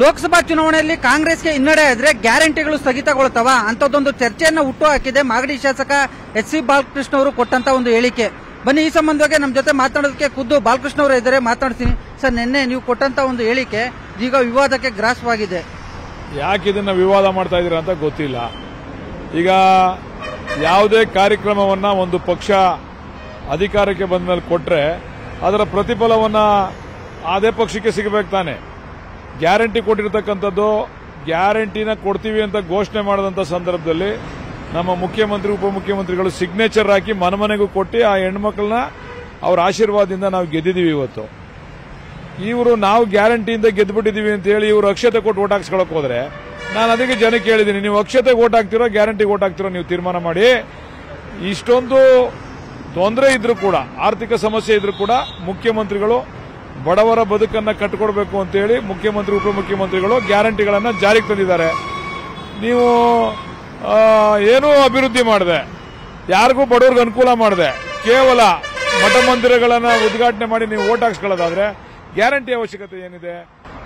ಲೋಕಸಭಾ ಚುನಾವಣೆಯಲ್ಲಿ ಕಾಂಗ್ರೆಸ್ಗೆ ಹಿನ್ನಡೆ ಆದ್ರೆ ಗ್ಯಾರಂಟಿಗಳು ಸ್ಥಗಿತಗೊಳ್ತಾವ? ಅಂತದೊಂದು ಚರ್ಚೆಯನ್ನು ಹುಟ್ಟು ಹಾಕಿದೆ ಮಾಗಡಿ ಶಾಸಕ ಎಚ್ ಸಿ ಬಾಲಕೃಷ್ಣ ಅವರು ಕೊಟ್ಟಂತ ಒಂದು ಹೇಳಿಕೆ. ಬನ್ನಿ, ಈ ಸಂಬಂಧವಾಗಿ ನಮ್ಮ ಜೊತೆ ಮಾತಾಡೋದಕ್ಕೆ ಖುದ್ದು ಬಾಲಕೃಷ್ಣ ಅವರು ಇದ್ದಾರೆ ಮಾತಾಡ್ತೀನಿ ಸರ್, ನಿನ್ನೆ ನೀವು ಕೊಟ್ಟಂತ ಒಂದು ಹೇಳಿಕೆ ಈಗ ವಿವಾದಕ್ಕೆ ಗ್ರಾಸವಾಗಿದೆ. ಯಾಕೆ ಇದನ್ನ ವಿವಾದ ಮಾಡ್ತಾ ಇದ್ದೀರಾ ಅಂತ ಗೊತ್ತಿಲ್ಲ. ಈಗ ಯಾವುದೇ ಕಾರ್ಯಕ್ರಮವನ್ನ ಒಂದು ಪಕ್ಷ ಅಧಿಕಾರಕ್ಕೆ ಬಂದ ಮೇಲೆ ಕೊಟ್ರೆ ಅದರ ಪ್ರತಿಫಲವನ್ನ ಅದೇ ಪಕ್ಷಕ್ಕೆ ಸಿಗಬೇಕು ತಾನೆ. ಗ್ಯಾರಂಟಿ ಕೊಟ್ಟಿರ್ತಕ್ಕಂಥದ್ದು ಗ್ಯಾರಂಟಿನ ಕೊಡ್ತೀವಿ ಅಂತ ಘೋಷಣೆ ಮಾಡಿದಂಥ ಸಂದರ್ಭದಲ್ಲಿ ನಮ್ಮ ಮುಖ್ಯಮಂತ್ರಿ, ಉಪಮುಖ್ಯಮಂತ್ರಿಗಳು ಸಿಗ್ನೇಚರ್ ಹಾಕಿ ಮನಮನೆಗೂ ಕೊಟ್ಟು ಆ ಹೆಣ್ಮಕ್ಳನ್ನ ಅವ್ರ ಆಶೀರ್ವಾದದಿಂದ ನಾವು ಗೆದ್ದಿದ್ದೀವಿ ಇವತ್ತು. ಇವರು ನಾವು ಗ್ಯಾರಂಟಿಯಿಂದ ಗೆದ್ದುಬಿಟ್ಟಿದ್ದೀವಿ ಅಂತ ಹೇಳಿ ಇವರು ಅಕ್ಷತೆ ಕೊಟ್ಟು ಓಟ್ ಹಾಕ್ಸ್ಕೊಳಕ್ ಹೋದ್ರೆ ನಾನು ಅದಕ್ಕೆ ಜನಕ್ಕೆ ಹೇಳಿದ್ದೀನಿ ನೀವು ಅಕ್ಷತೆಗೆ ಓಟ್ ಹಾಕ್ತಿರೋ ಗ್ಯಾರಂಟಿ ಓಟ್ ಹಾಕ್ತಿರೋ ನೀವು ತೀರ್ಮಾನ ಮಾಡಿ. ಇಷ್ಟೊಂದು ತೊಂದರೆ ಇದ್ರೂ ಕೂಡ, ಆರ್ಥಿಕ ಸಮಸ್ಯೆ ಇದ್ರೂ ಕೂಡ ಮುಖ್ಯಮಂತ್ರಿಗಳು ಬಡವರ ಬದುಕನ್ನ ಕಟ್ಟಿಕೊಡ್ಬೇಕು ಅಂತ ಹೇಳಿ ಮುಖ್ಯಮಂತ್ರಿ, ಉಪಮುಖ್ಯಮಂತ್ರಿಗಳು ಗ್ಯಾರಂಟಿಗಳನ್ನು ಜಾರಿಗೆ ತಂದಿದ್ದಾರೆ. ನೀವು ಏನೂ ಅಭಿವೃದ್ಧಿ ಮಾಡಿದೆ. ಯಾರಿಗೂ ಬಡವ್ರಿಗೆ ಅನುಕೂಲ ಮಾಡಿದೆ. ಕೇವಲ ಮಠ ಮಂದಿರಗಳನ್ನ ಉದ್ಘಾಟನೆ ಮಾಡಿ ನೀವು ಓಟ್ ಹಾಕ್ಸ್ಕೊಳ್ಳೋದಾದ್ರೆ ಗ್ಯಾರಂಟಿ ಅವಶ್ಯಕತೆ ಏನಿದೆ?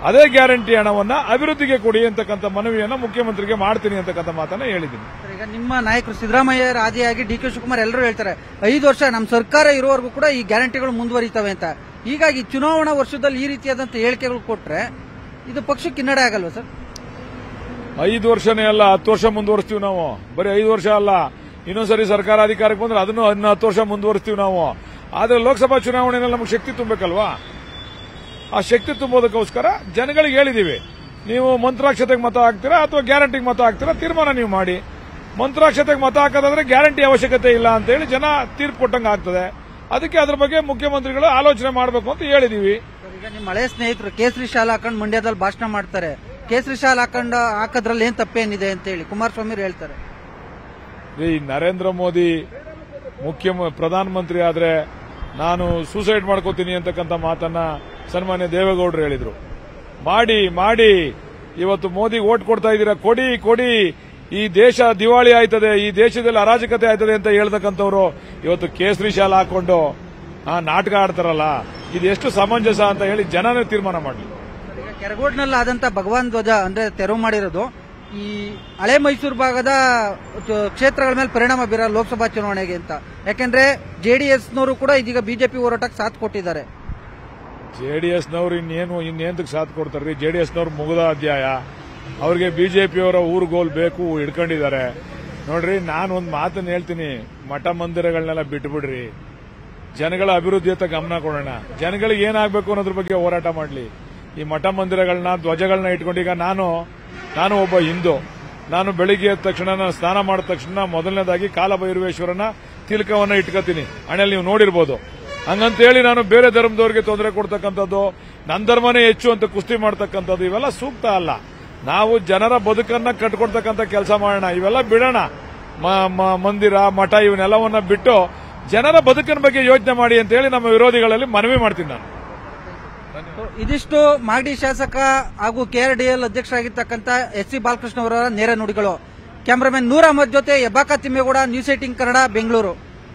ಅದೇ ಗ್ಯಾರಂಟಿ ಹಣವನ್ನ ಅಭಿವೃದ್ಧಿಗೆ ಕೊಡಿ ಅಂತಕ್ಕಂಥ ಮನವಿಯನ್ನ ಮುಖ್ಯಮಂತ್ರಿಗೆ ಮಾಡ್ತೀನಿ ಅಂತಕ್ಕಂಥ ಮಾತನ್ನ ಹೇಳಿದ್ದೀನಿ. ಈಗ ನಿಮ್ಮ ನಾಯಕರು ಸಿದ್ದರಾಮಯ್ಯ ರಾಜಿಯಾಗಿ ಡಿ ಕೆ ಶಿವಕುಮಾರ್ ಎಲ್ಲರೂ ಹೇಳ್ತಾರೆ, ಐದು ವರ್ಷ ನಮ್ಮ ಸರ್ಕಾರ ಇರುವವರೆಗೂ ಕೂಡ ಈ ಗ್ಯಾರಂಟಿಗಳು ಮುಂದುವರಿತವೆ ಅಂತ. ಹೀಗಾಗಿ ಚುನಾವಣಾ ವರ್ಷದಲ್ಲಿ ಈ ರೀತಿಯಾದಂತ ಹೇಳಿಕೆಗಳು ಕೊಟ್ಟರೆ ಇದು ಪಕ್ಷಕ್ಕೆ ಕಿನ್ನಡೆ ಆಗಲ್ವಾ ಸರ್? ಐದು ವರ್ಷನೇ ಅಲ್ಲ, ಹತ್ತು ವರ್ಷ ಮುಂದುವರಿಸ್ತೀವಿ ನಾವು. ಬರೀ ಐದು ವರ್ಷ ಅಲ್ಲ. ಇನ್ನೊಂದ್ಸರಿ ಸರ್ಕಾರ ಅಧಿಕಾರಕ್ಕೆ ಬಂದ್ರೆ ಅದನ್ನು ಇನ್ನು ಹತ್ತು ವರ್ಷ ಮುಂದುವರಿಸ್ತೀವಿ ನಾವು. ಆದ್ರೆ ಲೋಕಸಭಾ ಚುನಾವಣೆಯಲ್ಲಿ ನಮಗೆ ಶಕ್ತಿ ತುಂಬಬೇಕಲ್ವಾ? ಆ ಶಕ್ತಿ ತುಂಬೋದಕ್ಕೋಸ್ಕರ ಜನಗಳಿಗೆ ಹೇಳಿದೀವಿ, ನೀವು ಮಂತ್ರಾಕ್ಷತೆಗೆ ಮತ ಹಾಕ್ತೀರಾ ಅಥವಾ ಗ್ಯಾರಂಟಿಗೆ ಮತ ಹಾಕ್ತೀರಾ ತೀರ್ಮಾನ ನೀವು ಮಾಡಿ. ಮಂತ್ರಾಕ್ಷತೆಗೆ ಮತ ಹಾಕೋದಾದ್ರೆ ಗ್ಯಾರಂಟಿ ಅವಶ್ಯಕತೆ ಇಲ್ಲ ಅಂತ ಹೇಳಿ ಜನ ತೀರ್ಪು ಕೊಟ್ಟಂಗೆ ಆಗ್ತದೆ. ಅದಕ್ಕೆ ಅದ್ರ ಬಗ್ಗೆ ಮುಖ್ಯಮಂತ್ರಿಗಳು ಆಲೋಚನೆ ಮಾಡಬೇಕು ಅಂತ ಹೇಳಿದೀವಿ. ಈಗ ನಿಮ್ಮ ಹಳೆಯ ಸ್ನೇಹಿತರು ಕೇಸರಿ ಶಾಲ್ ಹಾಕೊಂಡು ಮಂಡ್ಯದಲ್ಲಿ ಭಾಷಣ ಮಾಡ್ತಾರೆ. ಕೇಸರಿ ಶಾಲ್ ಹಾಕೊಂಡು ಹಾಕೋದ್ರಲ್ಲಿ ಏನ್ ತಪ್ಪೇನಿದೆ ಅಂತ ಹೇಳಿ ಕುಮಾರಸ್ವಾಮಿ ಹೇಳ್ತಾರೆ. ಈ ನರೇಂದ್ರ ಮೋದಿ ಮುಖ್ಯ ಪ್ರಧಾನಮಂತ್ರಿ ಆದ್ರೆ ನಾನು ಸೂಸೈಡ್ ಮಾಡ್ಕೋತೀನಿ ಅಂತಕ್ಕಂಥ ಮಾತನ್ನ ಸನ್ಮಾನ್ಯ ದೇವೇಗೌಡರು ಹೇಳಿದ್ರು. ಮಾಡಿ ಮಾಡಿ ಇವತ್ತು ಮೋದಿ ಓಟ್ ಕೊಡ್ತಾ ಇದ್ದೀರಾ ಕೊಡಿ ಕೊಡಿ ಈ ದೇಶ ದಿವಾಳಿ ಆಯ್ತದೆ ಈ ದೇಶದಲ್ಲಿ ಅರಾಜಕತೆ ಆಯ್ತದೆ ಅಂತ ಹೇಳ್ತಕ್ಕಂಥವ್ರು ಇವತ್ತು ಕೇಸರಿ ಶಾಲ ಹಾಕೊಂಡು ಆ ನಾಟಕ ಆಡ್ತಾರಲ್ಲ ಇದು ಎಷ್ಟು ಸಮಂಜಸ ಅಂತ ಹೇಳಿ ಜನನೇ ತೀರ್ಮಾನ ಮಾಡಲಿ. ಈಗ ಕೆರಗೋಡ್ನಲ್ಲಿ ಆದಂತ ಭಗವಾನ್ ಧ್ವಜ ಅಂದ್ರೆ ತೆರವು ಮಾಡಿರೋದು ಈ ಹಳೆ ಮೈಸೂರು ಭಾಗದ ಕ್ಷೇತ್ರಗಳ ಮೇಲೆ ಪರಿಣಾಮ ಬೀರ ಲೋಕಸಭಾ ಚುನಾವಣೆಗೆ ಅಂತ. ಯಾಕೆಂದ್ರೆ ಜೆಡಿಎಸ್ನವರು ಕೂಡ ಇದೀಗ ಬಿಜೆಪಿ ಹೋರಾಟಕ್ಕೆ ಸಾಥ್ ಕೊಟ್ಟಿದ್ದಾರೆ. ಜೆಡಿಎಸ್ನವ್ರು ಇನ್ನೇನು ಇನ್ನೇನ್ ಸಾಥ್ ಕೊಡ್ತಾರ್ರಿ? ಜೆಡಿಎಸ್ನವ್ರು ಮುಗಿದ ಅಧ್ಯಾಯ. ಅವ್ರಿಗೆ ಬಿಜೆಪಿಯವರ ಊರುಗೋಲ್ ಬೇಕು, ಹಿಡ್ಕೊಂಡಿದ್ದಾರೆ. ನೋಡ್ರಿ ನಾನು ಒಂದು ಮಾತನ್ನ ಹೇಳ್ತೀನಿ. ಮಠ ಮಂದಿರಗಳನ್ನೆಲ್ಲ ಬಿಟ್ಬಿಡ್ರಿ. ಜನಗಳ ಅಭಿವೃದ್ಧಿಯತ್ತ ಗಮನ ಕೊಡೋಣ. ಜನಗಳಿಗೆ ಏನಾಗಬೇಕು ಅನ್ನೋದ್ರ ಬಗ್ಗೆ ಹೋರಾಟ ಮಾಡಲಿ. ಈ ಮಠ ಮಂದಿರಗಳನ್ನ ಧ್ವಜಗಳನ್ನ ಇಟ್ಕೊಂಡು ಈಗ ನಾನು ನಾನು ಒಬ್ಬ ಹಿಂದೂ. ನಾನು ಬೆಳಿಗ್ಗೆ ಎದ್ದ ತಕ್ಷಣ, ನಾನು ಸ್ನಾನ ಮಾಡಿದ ತಕ್ಷಣ ಮೊದಲನೇದಾಗಿ ಕಾಲಭೈರವೇಶ್ವರನ ತಿಲಕವನ್ನ ಇಟ್ಕೋತೀನಿ. ಹಣೆಯಲ್ಲಿ ನೀವು ನೋಡಿರ್ಬೋದು. ಹಂಗಂತೇಳಿ ನಾನು ಬೇರೆ ಧರ್ಮದವರಿಗೆ ತೊಂದರೆ ಕೊಡ್ತಕ್ಕಂಥದ್ದು ನನ್ನ ಧರ್ಮನೇ ಹೆಚ್ಚು ಅಂತ ಕುಸ್ತಿ ಮಾಡ್ತಕ್ಕಂಥದ್ದು, ಇವೆಲ್ಲ ಸೂಕ್ತ ಅಲ್ಲ. ನಾವು ಜನರ ಬದುಕನ್ನ ಕಟ್ಕೊಡ್ತಕ್ಕಂಥ ಕೆಲಸ ಮಾಡೋಣ. ಇವೆಲ್ಲ ಬಿಡೋಣ. ಮಂದಿರ, ಮಠ, ಇವನ್ನೆಲ್ಲವನ್ನ ಬಿಟ್ಟು ಜನರ ಬದುಕಿನ ಬಗ್ಗೆ ಯೋಚನೆ ಮಾಡಿ ಅಂತ ಹೇಳಿ ನಮ್ಮ ವಿರೋಧಿಗಳಲ್ಲಿ ಮನವಿ ಮಾಡ್ತೀನಿ ನಾನು. ಇದಿಷ್ಟು ಮಾಗಡಿ ಶಾಸಕ ಹಾಗೂ ಕೆಆರ್ಡಿಎಲ್ ಅಧ್ಯಕ್ಷರಾಗಿರ್ತಕ್ಕಂಥ ಎಸ್ ಸಿ ಬಾಲಕೃಷ್ಣ ಅವರ ನೇರ ನುಡಿಗಳು. ಕ್ಯಾಮರಾಮನ್ ನೂರ ಅಹಮದ್ ಜೊತೆ ಯಬ್ಬಾಕ ತಿಮ್ಮೇಗೌಡ, ನ್ಯೂಸ್ ಏಟಿಂಗ್ ಕನ್ನಡ, ಬೆಂಗಳೂರು.